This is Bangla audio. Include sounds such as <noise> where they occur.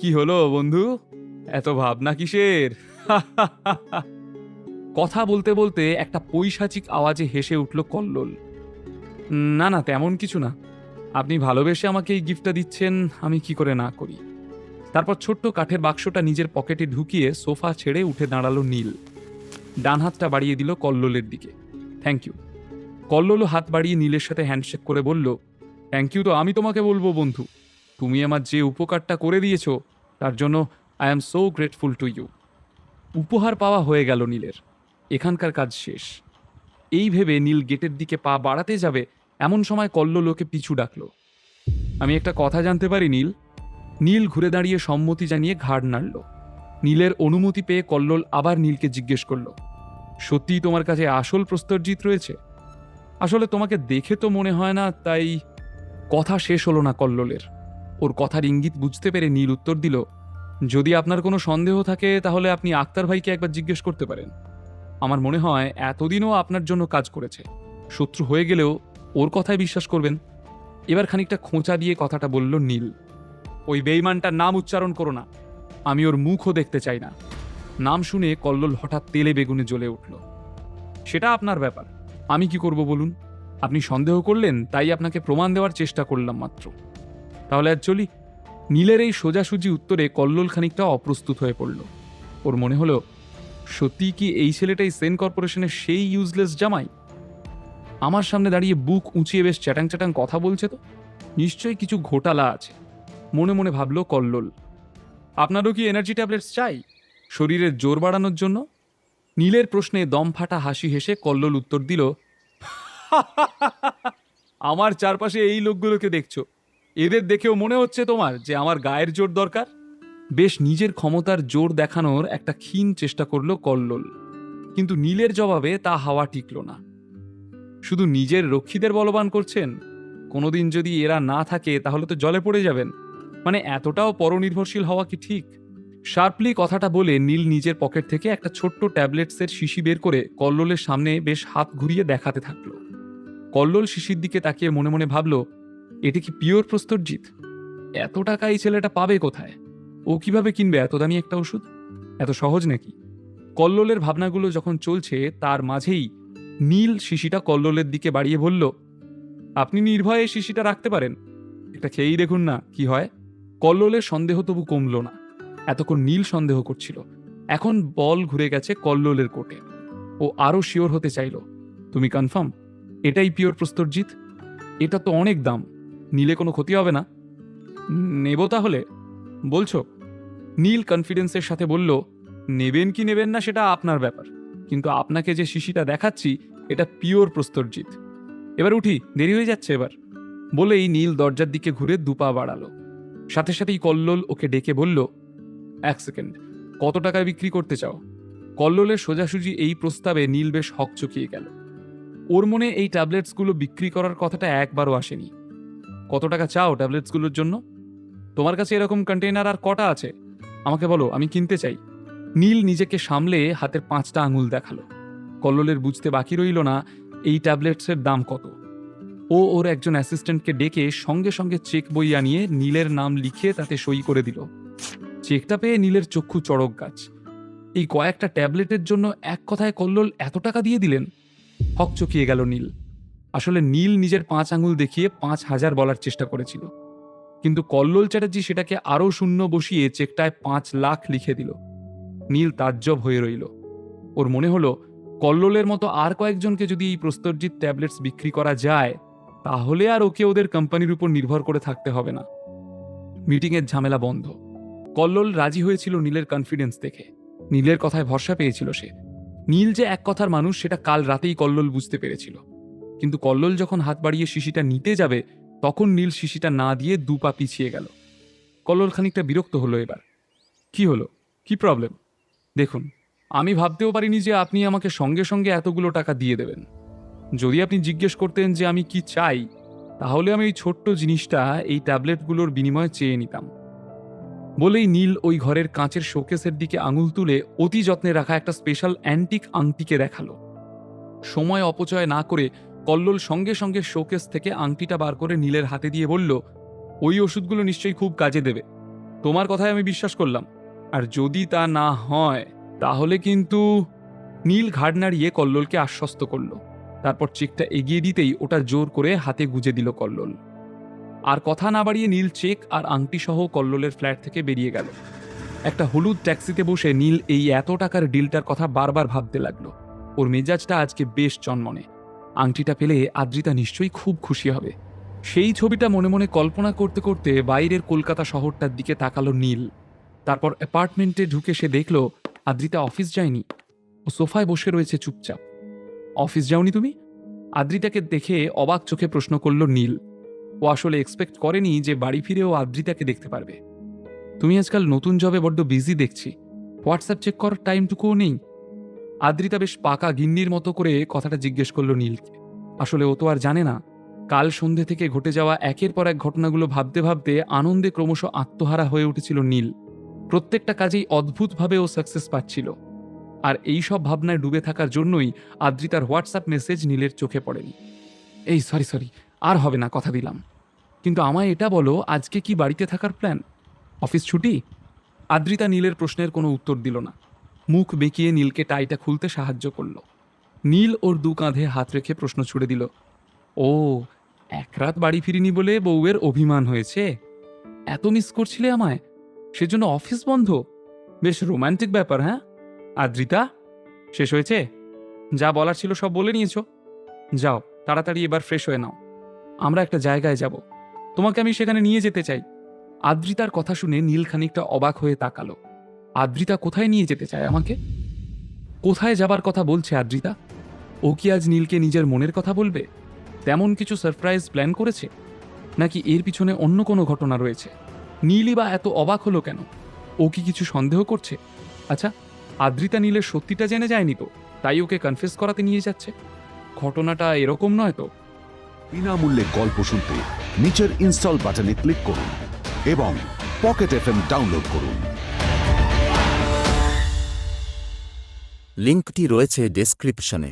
কি হলো বন্ধু? এত ভাবনা কিসের? <laughs> কথা বলতে বলতে একটা পৈশাচিক আওয়াজে হেসে উঠল কল্লোল। না না, তেমন কিছু না। আপনি ভালোবেসে আমাকে এই গিফটটা দিচ্ছেন, আমি কি করে না করি? তারপর ছোট্ট কাঠের বাক্সটা নিজের পকেটে ঢুকিয়ে সোফা ছেড়ে উঠে দাঁড়াল নীল। ডান হাতটা বাড়িয়ে দিল কল্লোলের দিকে। থ্যাংক ইউ কল্লোলও হাত বাড়িয়ে নীলের সাথে হ্যান্ডশেক করে বলল থ্যাংক ইউ তো আমি তোমাকে বলব, বন্ধু। তুমি আমার যে উপকারটা করে দিয়েছ, তার জন্য I am so grateful to you উপহার পাওয়া হয়ে গেল নীলের। এখানকার কাজ শেষ। এই ভেবে নীল গেটের দিকে পা বাড়াতে যাবে, এমন সময় কল্লোল ওকে পিছু ডাকলো। আমি একটা কথা জানতে পারি, নীল? নীল ঘুরে দাঁড়িয়ে সম্মতি জানিয়ে ঘাড় নাড়ল। নীলের অনুমতি পেয়ে কল্লোল আবার নীলকে জিজ্ঞেস করল, সত্যিই তোমার কাছে আসল প্রস্তরজিৎ রয়েছে? আসলে তোমাকে দেখে তো মনে হয় না, তাই কথা শেষ হলো না কল্লোলের। ওর কথার ইঙ্গিত বুঝতে পেরে নীল উত্তর দিল, যদি আপনার কোনো সন্দেহ থাকে, তাহলে আপনি আক্তার ভাইকে একবার জিজ্ঞেস করতে পারেন। আমার মনে হয় এতদিনও আপনার জন্য কাজ করেছে। শত্রু হয়ে গেলেও ওর কথায় বিশ্বাস করবেন। এবার খানিকটা খোঁচা দিয়ে কথাটা বলল নীল, ওই বেইমানটার নাম উচ্চারণ করো না। আমি ওর মুখও দেখতে চাই না। নাম শুনে কল্লোল হঠাৎ তেলে বেগুনে জ্বলে উঠল, সেটা আপনার ব্যাপার। আমি কি করব বলুন? আপনি সন্দেহ করলেন, তাই আপনাকে প্রমাণ দেওয়ার চেষ্টা করলাম মাত্র। তাহলে আর চলি নীলের এই সোজাসুজি উত্তরে কল্লোল খানিকটা অপ্রস্তুত হয়ে পড়ল ওর মনে হলো সত্যিই কি এই ছেলেটাই সেন কর্পোরেশনের সেই ইউজলেস জামাই আমার সামনে দাঁড়িয়ে বুক উঁচিয়ে বেশ চ্যাটাং চ্যাটাং কথা বলছে তো নিশ্চয়ই কিছু ঘোটালা আছে মনে মনে ভাবলো কল্লোল আপনারও কি এনার্জি ট্যাবলেটস চাই শরীরের জোর বাড়ানোর জন্য নীলের প্রশ্নে দম ফাটা হাসি হেসে কল্লোল উত্তর দিল আমার চারপাশে এই লোকগুলোকে দেখছ এদের দেখেও মনে হচ্ছে তোমার যে আমার গায়ের জোর দরকার? বেশ নিজের ক্ষমতার জোর দেখানোর একটা ক্ষীণ চেষ্টা করল কল্লোল। কিন্তু নীলের জবাবে তা হাওয়া টিকল না। শুধু নিজের রক্ষীদের বলবান করছেন? কোনোদিন যদি এরা না থাকে, তাহলে তো জলে পড়ে যাবেন। মানে এতটাও পরনির্ভরশীল হওয়া কি ঠিক? শার্পলি কথাটা বলে নীল নিজের পকেট থেকে একটা ছোট্ট ট্যাবলেটসের শিশি বের করে কল্লোলের সামনে বেশ হাত ঘুরিয়ে দেখাতে থাকল। কল্লোল শিশির দিকে তাকিয়ে মনে মনে ভাবলো এটি কি পিওর প্রস্তরজিৎ এত টাকা এই ছেলেটা পাবে কোথায়? ও কীভাবে কিনবে এত দামি একটা ওষুধ? এত সহজ নাকি? কল্লোলের ভাবনাগুলো যখন চলছে, তার মাঝেই নীল শিশিটা কল্লোলের দিকে বাড়িয়ে বলল, আপনি নির্ভয়ে শিশিটা রাখতে পারেন। এটা খেয়েই দেখুন না কি হয়। কল্লোলের সন্দেহ তবু কমল না। এতক্ষণ নীল সন্দেহ করছিল। এখন বল ঘুরে গেছে কল্লোলের কোটে। ও আরও শিওর হতে চাইল, তুমি কনফার্ম? এটাই পিওর প্রস্তরজিৎ এটা তো অনেক দাম। নীলে কোনো ক্ষতি হবে না। নেব তাহলে? বলছো? নীল কনফিডেন্সের সাথে বলল, নেবেন কি নেবেন না সেটা আপনার ব্যাপার। কিন্তু আপনাকে যে শিশিটা দেখাচ্ছি, এটা পিওর প্রস্তরজিৎ। এবার উঠি, দেরি হয়ে যাচ্ছে এবার। বলেই নীল দরজার দিকে ঘুরে দুপা বাড়ালো। সাথে সাথেই কল্লোল ওকে ডেকে বলল, এক সেকেন্ড কত টাকায় বিক্রি করতে চাও? কল্লোলের সোজাসুজি এই প্রস্তাবে নীল বেশ হকচকিয়ে গেল। ওর মনে এই ট্যাবলেটসগুলো বিক্রি করার কথাটা একবারও আসেনি। কত টাকা চাও ট্যাবলেটসগুলোর জন্য? তোমার কাছে এরকম কন্টেইনার আর কটা আছে? আমাকে বলো, আমি কিনতে চাই। নীল নিজেকে সামলে হাতের পাঁচটা আঙুল দেখাল। কল্লোলের বুঝতে বাকি রইল না, এই ট্যাবলেটসের দাম কত? ও ওর একজন অ্যাসিস্ট্যান্টকে ডেকে সঙ্গে সঙ্গে চেক বই আনিয়ে নীলের নাম লিখে তাতে সই করে দিল। চেকটা পেয়ে নীলের চক্ষু চড়ক গাছ। এই কয়েকটা ট্যাবলেটের জন্য এক কথায় কল্লোল এত টাকা দিয়ে দিলেন? হকচকিয়ে গেল নীল। আসলে নীল নিজের পাঁচ আঙুল দেখিয়ে পাঁচ হাজার বলার চেষ্টা করেছিল। কিন্তু কল্লোল চ্যাটার্জি সেটাকে আরও শূন্য বসিয়ে চেকটায় পাঁচ লাখ লিখে দিল। নীল তাজ্জব হয়ে রইল। ওর মনে হলো, কল্লোলের মতো আর কয়েকজনকে যদি এই প্রস্তরজিৎ ট্যাবলেটস বিক্রি করা যায়, তাহলে আর ওকে ওদের কোম্পানির উপর নির্ভর করে থাকতে হবে না। মিটিংয়ের ঝামেলা বন্ধ। কল্লোল রাজি হয়েছিল নীলের কনফিডেন্স দেখে। নীলের কথায় ভরসা পেয়েছিল সে। নীল যে এক কথার মানুষ, সেটা কাল রাতেই কল্লোল বুঝতে পেরেছিল। কিন্তু কল্লোল যখন হাত বাড়িয়ে শিশিটা নিতে যাবে, তখন নীল শিশিটা না দিয়ে দু পা পিছিয়ে গেল। কল্লোল খানিকটা বিরক্ত হলো এবার। কি হলো? কি প্রবলেম দেখুন, আমি ভাবতেও পারিনি যে আপনি আমাকে সঙ্গে সঙ্গে এতগুলো টাকা দিয়ে দেবেন। যদি আপনি জিজ্ঞেস করতেন যে আমি কি চাই, তাহলে আমি ওই ছোট্ট জিনিসটা এই ট্যাবলেটগুলোর বিনিময়ে চেয়ে নিতাম। বলেই নীল ওই ঘরের কাঁচের শোকেসের দিকে আঙুল তুলে অতি যত্নে রাখা একটা স্পেশাল অ্যান্টিক আংটিকে দেখাল। সময় অপচয় না করে কল্লোল সঙ্গে সঙ্গে শোকেস থেকে আংটিটা বার করে নীলের হাতে দিয়ে বলল, ওই ওষুধগুলো নিশ্চয়ই খুব কাজে দেবে। তোমার কথায় আমি বিশ্বাস করলাম। আর যদি তা না হয়, তাহলে কিন্তু নীল ঘাড় নাড়িয়ে কল্লোলকে আশ্বস্ত করল। তারপর চেকটা এগিয়ে দিতেই ওটা জোর করে হাতে গুজে দিল কল্লোল। আর কথা না বাড়িয়ে নীল চেক আর আংটি সহ কল্লোলের ফ্ল্যাট থেকে বেরিয়ে গেল। একটা হলুদ ট্যাক্সিতে বসে নীল এই এত টাকার ডিলটার কথা বারবার ভাবতে লাগল। ওর মেজাজটা আজকে বেশ চনমনে। আংটিটা পেলে আদ্রিতা নিশ্চয়ই খুব খুশি হবে। সেই ছবিটা মনে মনে কল্পনা করতে করতে বাইরের কলকাতা শহরটার দিকে তাকালো নীল। তারপর অ্যাপার্টমেন্টে ঢুকে সে দেখল আদ্রিতা অফিস যায়নি। ও সোফায় বসে রয়েছে চুপচাপ। অফিস যাওনি তুমি? আদ্রিতাকে দেখে অবাক চোখে প্রশ্ন করল নীল। ও আসলে এক্সপেক্ট করেনি যে বাড়ি ফিরেও আদ্রিতাকে দেখতে পারবে। তুমি আজকাল নতুন জবে বড্ড বিজি দেখছি। হোয়াটসঅ্যাপ চেক করার টাইমটুকুও নেই। আদ্রিতা বেশ পাকা গিন্নির মতো করে কথাটা জিজ্ঞেস করল নীলকে। আসলে ও তো আর জানে না। কাল সন্ধে থেকে ঘটে যাওয়া একের পর এক ঘটনাগুলো ভাবতে ভাবতে আনন্দে ক্রমশ আত্মহারা হয়ে উঠেছিল নীল। প্রত্যেকটা কাজেই অদ্ভুতভাবে ও সাকসেস পাচ্ছিল। আর এই সব ভাবনায় ডুবে থাকার জন্যই আদ্রিতার হোয়াটসঅ্যাপ মেসেজ নীলের চোখে পড়েনি। এই সরি সরি আর হবে না, কথা দিলাম। কিন্তু আমায় এটা বলো, আজকে কি বাড়িতে থাকার প্ল্যান অফিস ছুটি? আদ্রিতা নীলের প্রশ্নের কোনো উত্তর দিল না। মুখ বেঁকিয়ে নীলকে টাইটা খুলতে সাহায্য করল। নীল ওর দু কাঁধে হাত রেখে প্রশ্ন ছুড়ে দিল, ও, এক রাত বাড়ি ফিরিনি বলে বউয়ের অভিমান হয়েছে? এত মিস করছিলে আমায়? সেজন্য অফিস বন্ধ? বেশ রোমান্টিক ব্যাপার হ্যাঁ? আদ্রিতা শেষ হয়েছে? যা বলার ছিল সব বলে নিয়েছো? যাও, তাড়াতাড়ি এবার ফ্রেশ হয়ে নাও। আমরা একটা জায়গায় যাব। তোমাকে আমি সেখানে নিয়ে যেতে চাই। আদ্রিতার কথা শুনে নীল খানিকটা অবাক হয়ে তাকালো। আদ্রিতা কোথায় নিয়ে যেতে চায় আমাকে? কোথায় যাবার কথা বলছে আদ্রিতা? ও কি আজ নীলকে নিজের মনের কথা বলবে? তেমন কিছু সারপ্রাইজ প্ল্যান করেছে? নাকি এর পিছনে অন্য কোনো ঘটনা রয়েছে? নীলই বা এত অবাক হলো কেন? ও কি কিছু সন্দেহ করছে? আচ্ছা আদ্রিতা নীলের সত্যিটা জেনে যায়নি তো, তাই ওকে কনফেস করাতে নিয়ে যাচ্ছে। ঘটনাটা এরকম নয় তো। বিনামূল্যে গল্প শুনতে নিচের ইনস্টল বাটনে ক্লিক করুন এবং পকেট এফএম ডাউনলোড করুন। লিঙ্কটি রয়েছে ডেসক্রিপশনে।